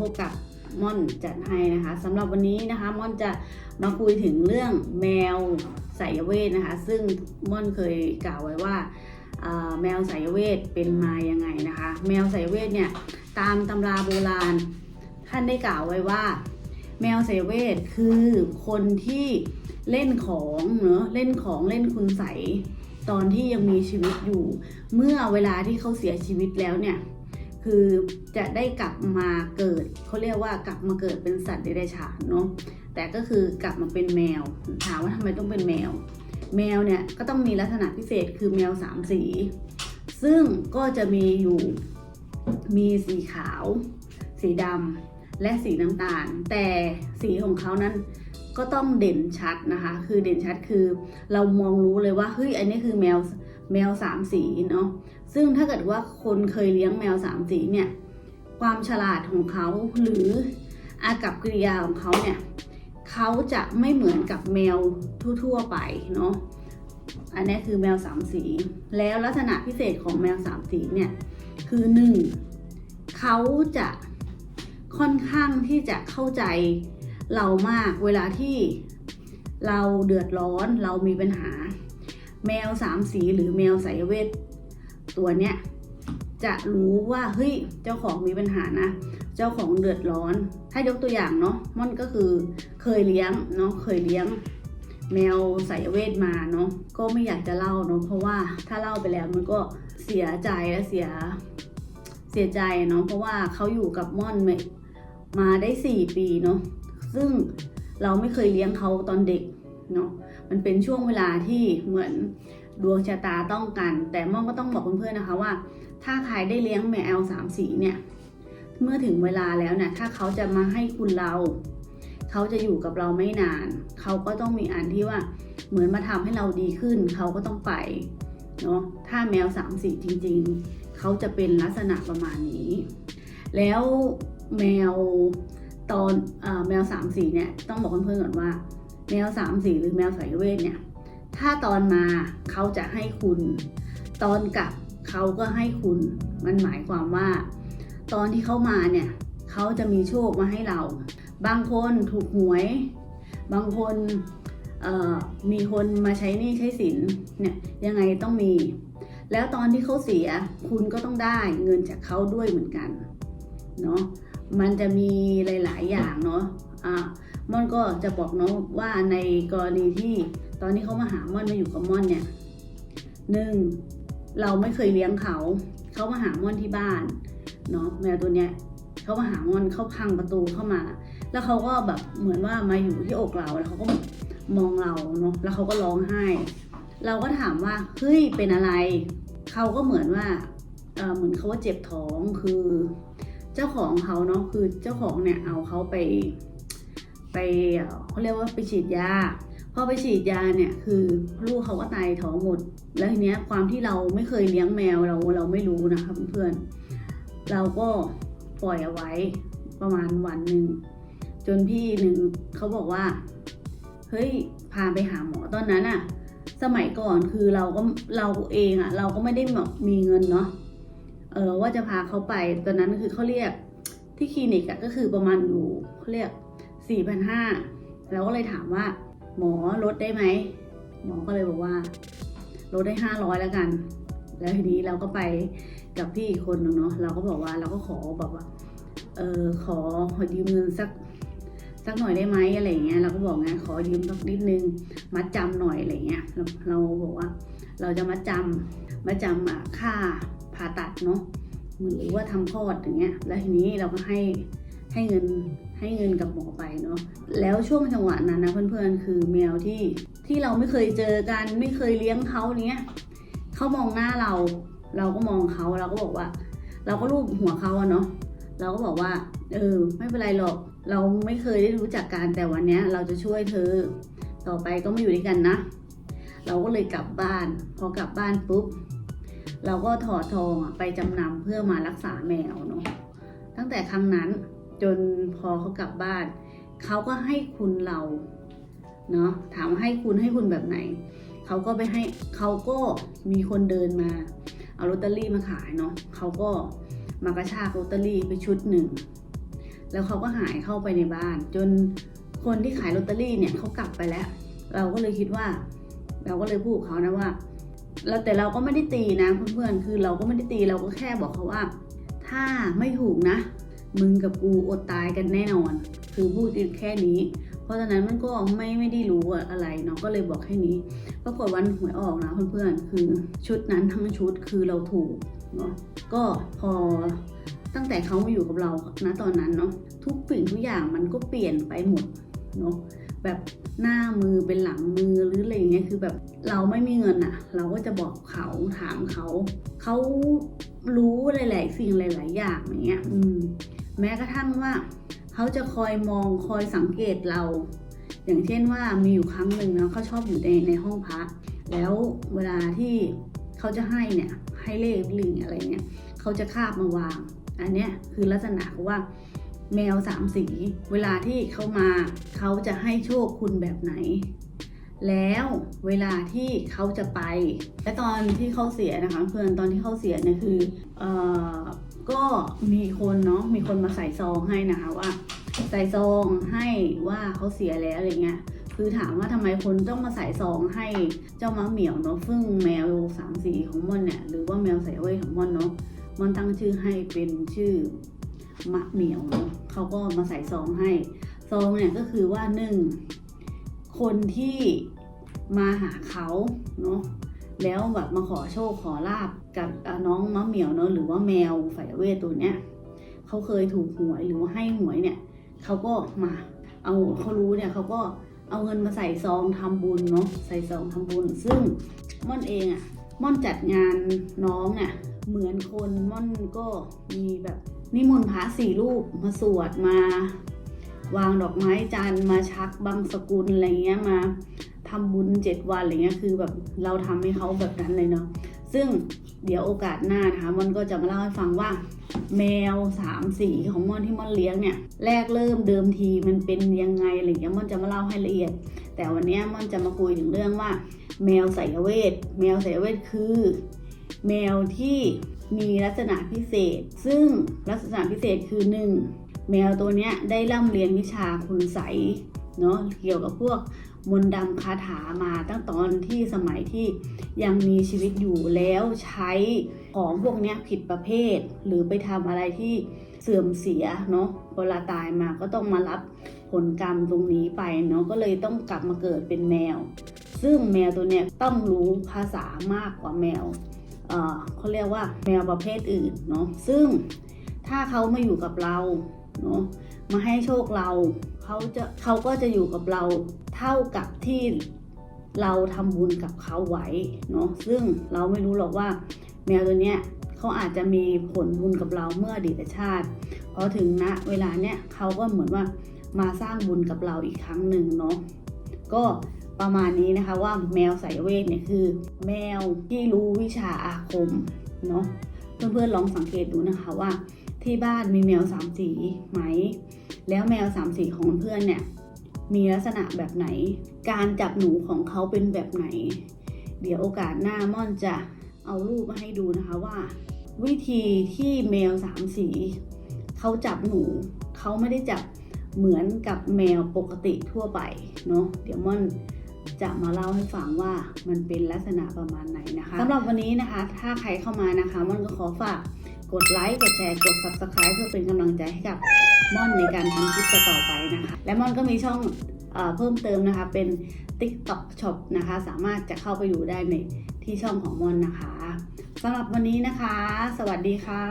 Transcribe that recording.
พบกับม่อนจัดให้นะคะสำหรับวันนี้นะคะม่อนจะมาคุยถึงเรื่องแมวสายเวทนะคะ ซึ่งม่อนเคยกล่าวไว้ว่าแมวสายเวทเป็นมายังไงนะคะ แมวสายเวทเนี่ยตามตำราโบราณท่านได้กล่าวไว้ว่า แมวสายเวทคือคนที่เล่นของเนอะเล่นของเล่นคุณใสตอนที่ยังมีชีวิตอยู่ เมื่อเวลาที่เขาเสียชีวิตแล้วเนี่ย คือจะได้กลับมาเกิดเขาเรียกว่ากลับมาเกิดเป็นสัตว์เดรัจฉานเนาะแต่ก็คือกลับมาเป็นแมวถามว่าทำไมต้องเป็นแมว แมวเนี่ยก็ต้องมีลักษณะพิเศษคือแมวสามสี ซึ่งก็จะมีอยู่มีสีขาว สีดำและสีน้ำตาล แต่สีของเขานั้นก็ต้องเด่นชัดนะคะ คือเด่นชัดคือเรามองรู้เลยว่าเฮ้ยอันนี้คือแมวแมวสามสีเนาะ ซึ่งถ้าเกิดว่าคนเคยเลี้ยงแมวสามสีเนี่ย ความฉลาดของเขาหรืออากับกิริยาของเขาเนี่ยเขาจะไม่เหมือนกับแมวทั่ว ๆ ไปเนาะ อันนี้คือแมวสามสี แล้วลักษณะพิเศษของแมวสามสีเนี่ยคือหนึ่งเขาจะค่อนข้างที่จะเข้าใจเรามากเวลาที่เราเดือดร้อนเรามีปัญหา แมวสามสีหรือแมวสายเวท ตัวเนี้ยจะรู้ว่าเฮ้ยเจ้าของมีปัญหานะ เจ้าของเดือดร้อน ถ้ายกตัวอย่างเนาะม่อนก็คือเคยเลี้ยงเนาะเคยเลี้ยง แมวสายเวทมาเนาะก็ไม่อยากจะเล่าเนาะเพราะว่าถ้าเล่าไปแล้วมันก็เสียใจและเสียเสียใจเนาะเพราะว่าเขาอยู่กับม่อนมาได้ 4 ปีเนาะซึ่งเราไม่เคยเลี้ยงเขาตอนเด็กเนาะมันเป็นช่วงเวลาที่เหมือน ดวงชะตาต้องกัน แต่ม่อนก็ต้องบอกเพื่อนๆนะคะว่า ถ้าใครได้เลี้ยงแมวสามสีเนี่ยเมื่อถึงเวลาแล้วเนี่ยถ้าเขาจะมาให้คุณเรา เขาจะอยู่กับเราไม่นาน เขาก็ต้องมีอันที่ว่าเหมือนมาทำให้เราดีขึ้น เขาก็ต้องไปเนาะถ้าแมวสามสีจริง ๆ เขาจะเป็นลักษณะประมาณนี้ แล้วแมวตอนอแมวสามสีเนี่ยต้องบอกเพื่อนๆก่อนว่า แมวสามสีหรือแมวสายเวทเนี่ย ถ้าตอนมาเขาจะให้คุณ ตอนกลับเขาก็ให้คุณ มันหมายความว่า ตอนที่เขามาเนี่ยเขาจะมีโชคมาให้เรา บางคนถูกหวย บางคนมีคนมาใช้หนี้ใช้สินเนี่ยยังไงต้องมี แล้วตอนที่เขาเสียคุณก็ต้องได้เงินจากเขาด้วยเหมือนกันเนาะมันจะมีหลาย ๆ อย่างเนาะอะ ม่อนก็จะบอกเนาะว่าในกรณีที่ตอนที่เขามาหาม่อนมาอยู่กับม่อนเนี่ยหนึ่งเราไม่เคยเลี้ยงเขาเขามาหาม่อนที่บ้านเนาะแมวตัวเนี้ยเขามาหาม่อนเขาพังประตูเข้ามา แล้วเขาก็แบบเหมือนว่ามาอยู่ที่อกเราแล้วเขาก็มองเราเนาะแล้วเขาก็ร้องไห้ เราก็ถามว่าเฮ้ยเป็นอะไรเขาก็เหมือนว่าเออเหมือนเขาว่าเจ็บท้องคือ เจ้าของเขาเนาะคือเจ้าของเนี่ยเอาเขาไป ไปเขาเรียกว่าไปฉีดยาพอไปฉีดยาเนี่ยคือลูกเขาก็ตายท้องหมด แล้วทีเนี้ยความที่เราไม่เคยเลี้ยงแมวเราเราไม่รู้นะคะเพื่อนเราก็ปล่อยเอาไว้ประมาณวันหนึ่งจนพี่หนึ่งเขาบอกว่า เฮ้ยพาไปหาหมอตอนนั้นอะสมัยก่อนคือเราก็เราเองอะเราก็ไม่ได้มีเงินเนาะเออว่าจะพาเขาไปตอนนั้นคือเขาเรียกที่คลินิกอะก็คือประมาณอยู่เขาเรียก สี่พันห้าเราก็เลยถามว่า หมอลดได้ไหม หมอก็เลยบอกว่า ลดได้ห้าร้อยแล้วกัน แล้วทีนี้เราก็ไปกับพี่อีกคนนึงเนาะเราก็บอกว่าเราก็ขอแบบว่าเออขอขอยืมเงินสักสักหน่อยได้ไหมอะไรเงี้ยเราก็บอกไงขอยืมสักนิดนึงมัดจำหน่อยอะไรเงี้ยเราเราบอกว่า เราจะมัดจำมัดจำอะค่าผ่าตัดเนาะหรือว่าทำคลอดอย่างเงี้ย แล้วทีนี้เราก็ให้ ให้เงินให้เงินกับหมอไปเนาะแล้วช่วงจังหวะนั้นนะเพื่อนๆ คือแมวที่ที่เราไม่เคยเจอกันไม่เคยเลี้ยงเขาเนี้ยเขามองหน้าเรา เราก็มองเขาเราก็บอกว่า เราก็ลูบหัวเขาอะเนาะเราก็บอกว่า เออ ไม่เป็นไรหรอกเราไม่เคยได้รู้จักกันแต่วันเนี้ยเราจะช่วยเธอ ต่อไปก็ไม่อยู่ด้วยกันนะ เราก็เลยกลับบ้าน พอกลับบ้านปุ๊บ เราก็ถอดทองไปจำนำเพื่อมารักษาแมวเนาะตั้งแต่ครั้งนั้น จนพอเขากลับบ้าน เขาก็ให้คุณเราเนาะถามให้คุณให้คุณแบบไหน เขาก็ไปให้เขาก็มีคนเดินมา เอาลอตเตอรี่มาขายเนาะเขาก็มากระชากลอตเตอรี่ไปชุดหนึ่ง แล้วเขาก็หายเข้าไปในบ้าน จนคนที่ขายลอตเตอรี่เนี่ยเขากลับไปแล้ว เราก็เลยคิดว่า เราก็เลยพูดกับเขานะว่าแล้วแต่เราก็ไม่ได้ตีนะเพื่อนๆคือเราก็ไม่ได้ตีเราก็แค่บอกเขาว่า ถ้าไม่ถูกนะ มึงกับกูอดตายกันแน่นอน คือพูดแค่นี้ เพราะฉะนั้นมันก็ไม่ไม่ได้รู้อะไรเนาะก็เลยบอกแค่นี้ปรากฏวันหวยออกนะเพื่อนๆคือชุดนั้นทั้งชุดคือเราถูกเนาะก็พอตั้งแต่เขามาอยู่กับเรานะตอนนั้นเนาะทุกสิ่งทุกอย่างมันก็เปลี่ยนไปหมดเนาะแบบหน้ามือเป็นหลังมือหรืออะไรอย่างเงี้ยคือแบบเราไม่มีเงินอะเราก็จะบอกเขาถามเขา เขารู้หลายๆสิ่งหลาย ๆ อย่างอย่างเงี้ย อืม แม้กระทั่งว่า เขาจะคอยมองคอยสังเกตเรา อย่างเช่นว่ามีอยู่ครั้งหนึ่งนะเขาชอบอยู่ในในห้องพักแล้วเวลาที่เขาจะให้เนี่ยให้เลขลิงอะไรเงี้ยเขาจะคาบมาวาง อันเนี้ยคือลักษณะของว่าแมวสามสี เวลาที่เขามาเขาจะให้โชคคุณแบบไหน แล้วเวลาที่เขาจะไป และตอนที่เขาเสียนะคะเพื่อนตอนที่เขาเสียเนี่ยคือเออ ก็มีคนเนาะมีคนมาใส่ซองให้นะคะว่า ใส่ซองให้ว่าเขาเสียแล้วอะไรเงี้ยคือถามว่าทำไมคนต้องมาใส่ซองให้เจ้ามะเหมียวเนาะซึ่งแมวสามสีของม่อนเนี่ยหรือว่าแมวใส่เว้ยของม่อนเนาะม่อนตั้งชื่อให้เป็นชื่อมะเหมียวเนาะเขาก็มาใส่ซองให้ซองเนี่ยก็คือว่าหนึ่งคนที่มาหาเขาเนาะ แล้วแบบมาขอโชคขอลาบกับน้องมะเหมียวเนาะหรือว่าแมวไฝเวทตัวเนี้ยเขาเคยถูกหวยหรือว่าให้หวยเนี่ยเขาก็มาเอาเขารู้เนี่ยเขาก็เอาเงินมาใส่ซองทำบุญเนาะใส่ซองทำบุญ ซึ่งม่อนเองอะ่ะม่อนจัดงานน้องเนี่ยเหมือนคนม่อนก็มีแบบนิมนต์พระสี่รูปมาสวดมาวางดอกไม้จันทร์มาชักบังสกุลอะไรเงี้ยมา ทำบุญเจ็ดวันอะไรเงี้ยคือแบบเราทำให้เขาแบบนั้นเลยเนาะซึ่งเดี๋ยวโอกาสหน้านะคะมันก็จะมาเล่าให้ฟังว่า แมวสามสีของมอนที่มอนเลี้ยงเนี่ยแรกเริ่มเดิมทีมันเป็นยังไงอะไรเงี้ยมอนจะมาเล่าให้ละเอียด แต่วันนี้มอนจะมาคุยถึงเรื่องว่า แมวสายเวท แมวสายเวทคือ แมวที่มีลักษณะพิเศษ ซึ่งลักษณะพิเศษคือหนึ่งแมวตัวเนี้ยได้ร่ำเรียนวิชาคุณใสย เนาะเกี่ยวกับพวกมนต์ดำคาถามาตั้งตอนที่สมัยที่ยังมีชีวิตอยู่แล้วใช้ของพวกนี้ผิดประเภท หรือไปทำอะไรที่เสื่อมเสียเนาะเวลาตายมาก็ต้องมารับผลกรรมตรงนี้ไปเนาะก็เลยต้องกลับมาเกิดเป็นแมว ซึ่งแมวตัวเนี้ยต้องรู้ภาษามากกว่าแมวเขาเรียกว่าแมวประเภทอื่นเนาะซึ่งถ้าเขามาอยู่กับเราเนาะมาให้โชคเรา เขาจะเขาก็จะอยู่กับเราเท่ากับที่เราทำบุญกับเขาไว้เนาะซึ่งเราไม่รู้หรอกว่า แมวตัวเนี้ยเขาอาจจะมีผลบุญกับเราเมื่ออดีตชาติพอถึงณเวลาเนี้ยเขาก็เหมือนว่ามาสร้างบุญกับเราอีกครั้งหนึ่งเนาะก็ประมาณนี้นะคะว่าแมวสายเวทเนี่ยคือ แมวที่รู้วิชาอาคมเนาะเพื่อนๆลองสังเกตดูนะคะว่า ที่บ้านมีแมวสามสีไหม แล้วแมวสามสีของเพื่อนเนี่ยมีลักษณะแบบไหน การจับหนูของเขาเป็นแบบไหน เดี๋ยวโอกาสหน้าม่อนจะเอารูปมาให้ดูนะคะว่า วิธีที่แมวสามสีเขาจับหนูเขาไม่ได้จับเหมือนกับแมวปกติทั่วไปเนาะเดี๋ยวม่อนจะมาเล่าให้ฟังว่ามันเป็นลักษณะประมาณไหนนะคะสำหรับวันนี้นะคะ ถ้าใครเข้ามานะคะม่อนก็ขอฝาก กดไลค์ กดแชร์ กด subscribe เพื่อเป็นกำลังใจให้กับม่อนในการทำคลิปต่อไปนะคะ และม่อนก็มีช่องเอเพิ่มเติมนะคะเป็น TikTok Shop นะคะ สามารถจะเข้าไปดูได้ในที่ช่องของม่อนนะคะสำหรับวันนี้นะคะ สวัสดีค่ะ